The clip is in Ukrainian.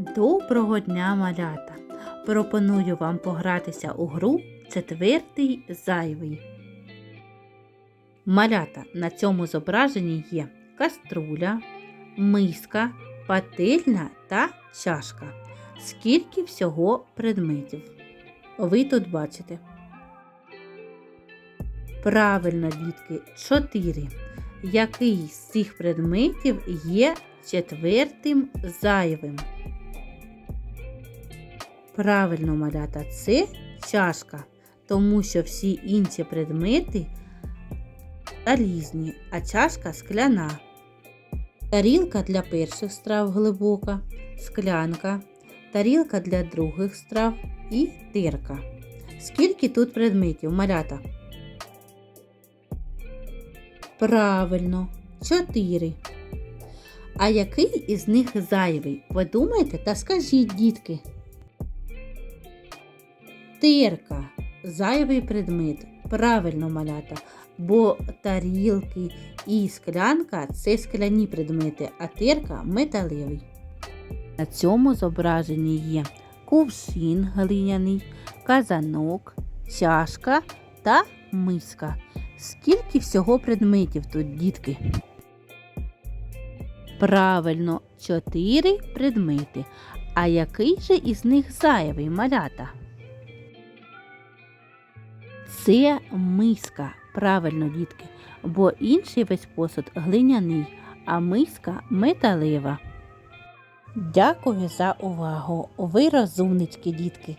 Доброго дня, малята! Пропоную вам погратися у гру четвертий зайвий. Малята на цьому зображенні є каструля, миска, пательня та чашка. Скільки всього предметів? Ви тут бачите. Правильно, дітки, чотири. Який з цих предметів є четвертим зайвим? Правильно, малята, це чашка, тому що всі інші предмети залізні, а чашка скляна. Тарілка для перших страв глибока, склянка, тарілка для других страв і тирка. Скільки тут предметів, малята? Правильно, чотири. А який із них зайвий? Ви думаєте та скажіть, дітки. Тирка зайвий предмет. Правильно малята, бо тарілки і склянка це скляні предмети, а тирка металевий. На цьому зображенні є кувшин глиняний, казанок, чашка та миска. Скільки всього предметів тут, дітки? Правильно, чотири предмети. А який же із них зайвий малята? Це миска. Правильно, дітки, бо інший весь посуд глиняний, а миска металева. Дякую за увагу. Ви розумнички, дітки.